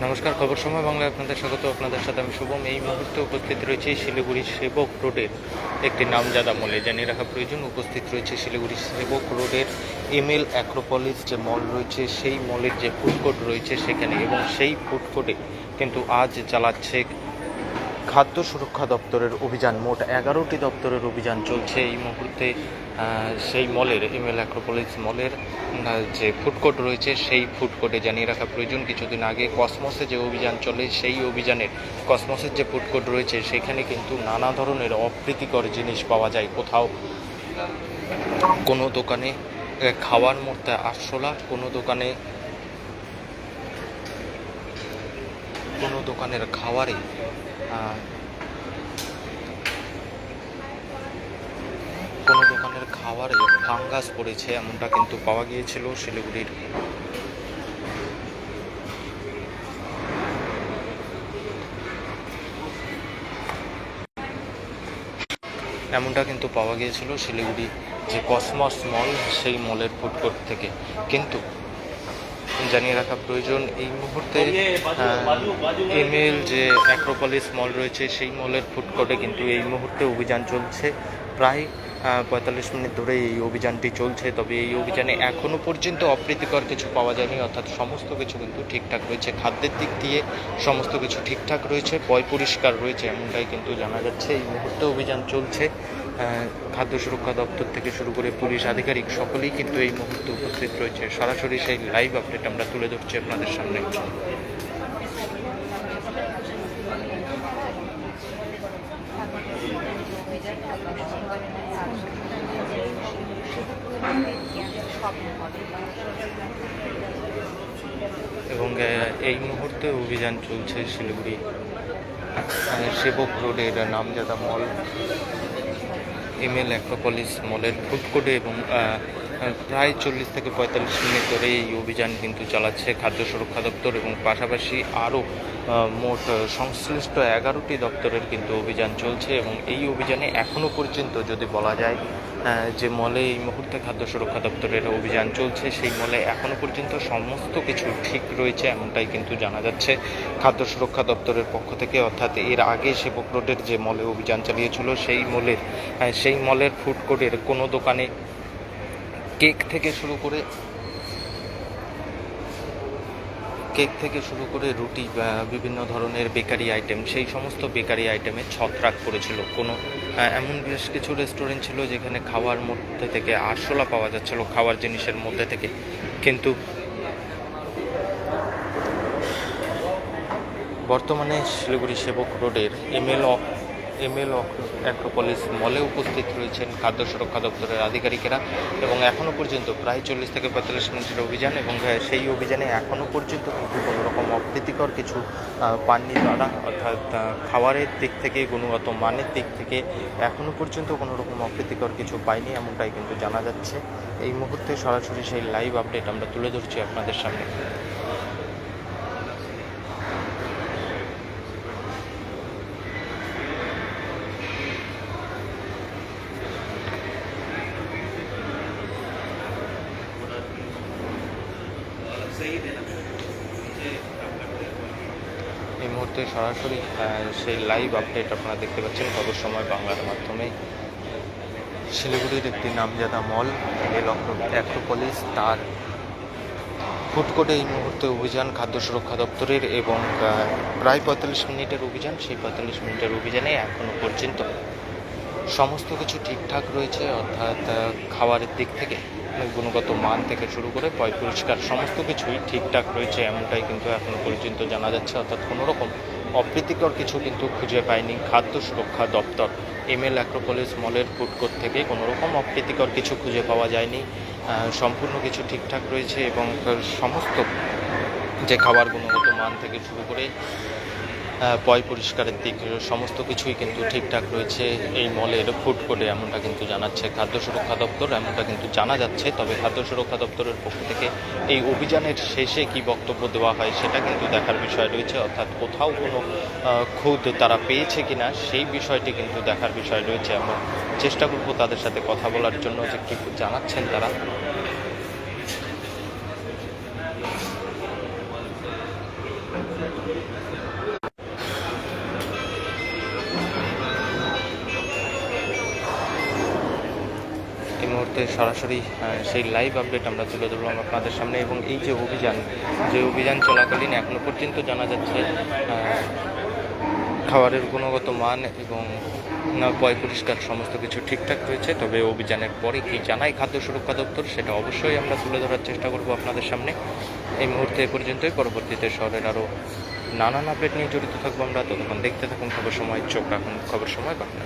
নমস্কার, খবর সময় বাংলায় আপনাদের স্বাগত। আপনাদের সাথে আমি শুভম। এই মুহূর্তে উপস্থিত রয়েছে শিলিগুড়ি সেবক রোডের একটি নামজাদা মলে। জানিয়ে রাখা প্রয়োজন, উপস্থিত রয়েছে শিলিগুড়ি সেবক রোডের এমএল অ্যাক্রোপলিস যে মল রয়েছে, সেই মলের যে ফুডকোর্ট রয়েছে সেখানে এবং সেই ফুডকোর্টে কিন্তু আজ চালাচ্ছে খাদ্য সুরক্ষা দপ্তরের অভিযান, মোট এগারোটি দপ্তরের অভিযান চলছে এই মুহূর্তে সেই মলের এমএল অ্যাক্রোপলিস মলের যে ফুড কোর্ট রয়েছে সেই ফুড কোর্টে জানিয়ে রাখা প্রয়োজন। কিছুদিন আগে কসমসে যে অভিযান চলে, সেই অভিযানের কসমসের যে ফুড কোর্ট রয়েছে, সেখানে কিন্তু নানা ধরনের অপ্রীতিকর জিনিস পাওয়া যায় কোথাও। কোনো দোকানে খাওয়ার মধ্যে আরশোলা, কোনো দোকানে, কোনো দোকানের খাওয়ারে আহ, কোনো দোকানের খাবারে ফাঙ্গাস পড়েছে এমনটা কিন্তু পাওয়া গিয়েছিল শিলিগুড়ির। এমনটা কিন্তু পাওয়া গিয়েছিল শিলিগুড়ি যে কসমস মল সেই মলের ফুড কোর্ট থেকে। কিন্তু জানিয়ে রাখা প্রয়োজন। এই মুহূর্তে এমএল যে অ্যাক্রোপলিস মল রয়েছে, সেই মলের ফুড কিন্তু এই মুহূর্তে অভিযান চলছে। প্রায় পঁয়তাল্লিশ মিনিট ধরে এই অভিযানটি চলছে, তবে এই অভিযানে এখনও পর্যন্ত অপ্রীতিকর কিছু পাওয়া যায়নি, অর্থাৎ সমস্ত কিছু কিন্তু ঠিকঠাক রয়েছে। খাদ্যের দিক দিয়ে সমস্ত কিছু ঠিকঠাক রয়েছে, পয় পরিষ্কার রয়েছে, এমনটাই কিন্তু জানা যাচ্ছে। এই মুহূর্তে অভিযান চলছে। খাদ্য সুরক্ষা দপ্তর থেকে শুরু করে পুলিশ আধিকারিক সকলেই কিন্তু এই মুহূর্তে উপস্থিত রয়েছে। সরাসরি সেই লাইভ আপডেট আমরা তুলে ধরছি আপনাদের সামনে। এবং এই মুহূর্তে অভিযান চলছে শিলিগুড়ি। সেবক রোডের নামজাদা মল। এমএল অ্যাক্রোপলিস মলের ফুড কোর্টে এবং প্রায় চল্লিশ থেকে পঁয়তাল্লিশ মিনিট ধরে এই অভিযান কিন্তু চালাচ্ছে খাদ্য সুরক্ষা দপ্তর এবং পাশাপাশি আরও মোট সংশ্লিষ্ট এগারোটি দপ্তরের কিন্তু অভিযান চলছে এবং এই অভিযানে এখনও পর্যন্ত যদি বলা যায় যে মলে এই মুহূর্তে খাদ্য সুরক্ষা দপ্তরের অভিযান চলছে, সেই মলে এখনও পর্যন্ত সমস্ত কিছু ঠিক রয়েছে এমনটাই কিন্তু জানা যাচ্ছে। খাদ্য সুরক্ষা দপ্তরের পক্ষ থেকে অর্থাৎ এর আগে সেবক রোডের যে মলে অভিযান চালিয়েছিল, সেই মলের সেই মলের ফুড কোর্টের কোনো দোকানে কেক থেকে শুরু করে কেক থেকে শুরু করে রুটি, বা বিভিন্ন ধরনের বেকারি আইটেম, সেই সমস্ত বেকারি আইটেমে ছত্রাক পড়েছিল কোনো এমন বেশ কিছু রেস্টুরেন্ট ছিল যেখানে খাওয়ার মধ্যে থেকে আরশোলা পাওয়া যাচ্ছিল, খাওয়ার জিনিসের মধ্যে থেকে। কিন্তু বর্তমানে শিলিগুড়ি সেবক রোডের এমএল এমএল অ্যাক্রোপলিস মলে উপস্থিত রয়েছেন খাদ্য সুরক্ষা দপ্তরের আধিকারিকেরা এবং এখনও পর্যন্ত প্রায় চল্লিশ থেকে পঁয়তাল্লিশ মিনিটের অভিযান এবং সেই অভিযানে এখনও পর্যন্ত কিন্তু কোনো রকম অপ্রীতিকর কিছু পাননি তারা। অর্থাৎ খাবারের দিক থেকে, গুণগত মানের দিক থেকে এখনও পর্যন্ত কোনো রকম অপ্রীতিকর কিছু পাইনি এমনটাই কিন্তু জানা যাচ্ছে। এই মুহূর্তে সরাসরি সেই লাইভ আপডেট আমরা তুলে ধরছি আপনাদের সামনে। এই মুহূর্তে সরাসরি সেই লাইভ আপডেট আপনারা দেখতে পাচ্ছেন কত সময় বাংলার মাধ্যমে। শিলিগুড়ির একটি নামজাদা মল এল অ্যাক্রোপলিস তার ফুড কোর্টে এই মুহূর্তে অভিযান, খাদ্য সুরক্ষা দপ্তরের এবং প্রায় পঁয়তাল্লিশ মিনিটের অভিযান। সেই পঁয়তাল্লিশ মিনিটের অভিযানে এখনও পর্যন্ত সমস্ত কিছু ঠিকঠাক রয়েছে, অর্থাৎ খাবারের দিক থেকে গুণগত মান থেকে শুরু করে পয় পরিষ্কার সমস্ত কিছুই ঠিকঠাক রয়েছে, এমনটাই কিন্তু এখনও পর্যন্ত জানা যাচ্ছে। অর্থাৎ কোনো রকম অপ্রীতিকর কিছু কিন্তু খুঁজে পায়নি খাদ্য সুরক্ষা দপ্তর। এমএল অ্যাক্রোপলিস মলের ফুড কোর্ট থেকে কোনো রকম অপ্রীতিকর কিছু খুঁজে পাওয়া যায়নি। সম্পূর্ণ কিছু ঠিকঠাক রয়েছে এবং সমস্ত যে খাবার গুণগত মান থেকে শুরু করে পয় পরিষ্কারের দিক, সমস্ত কিছুই কিন্তু ঠিকঠাক রয়েছে। এই মলের ফুড কোর্টে এমনটা কিন্তু জানাচ্ছে খাদ্য সুরক্ষা দপ্তর, এমনটা কিন্তু জানা যাচ্ছে। তবে খাদ্য সুরক্ষা দপ্তরের পক্ষ থেকে এই অভিযানের শেষে কি বক্তব্য দেওয়া হয় সেটা কিন্তু দেখার বিষয় রয়েছে। অর্থাৎ কোথাও কোনো খুদ তারা পেয়েছে কিনা সেই বিষয়টি কিন্তু দেখার বিষয় রয়েছে। আমরা চেষ্টা করব তাদের সাথে কথা বলার জন্য যে কি জানাচ্ছেন তারা। মুহূর্তে সরাসরি সেই লাইভ আপডেট আমরা তুলে ধরলাম আপনাদের সামনে এবং এই যে অভিযান যে অভিযান চলাকালীন এখনও পর্যন্ত জানা যাচ্ছে খাবারের গুণগত মান এবং পয় পরিষ্কার সমস্ত কিছু ঠিকঠাক রয়েছে, তবে অভিযানের পরে কি জানায় খাদ্য সুরক্ষা দপ্তর সেটা অবশ্যই আমরা তুলে ধরার চেষ্টা করব আপনাদের সামনে। এই মুহূর্তে পর্যন্তই, পরবর্তীতে শহরের আরও নানান আপডেট নিয়ে জড়িত থাকব আমরা, ততক্ষণ দেখতে থাকুন, খবর সময়, চোখ রাখুন, খবর সময় পাঠান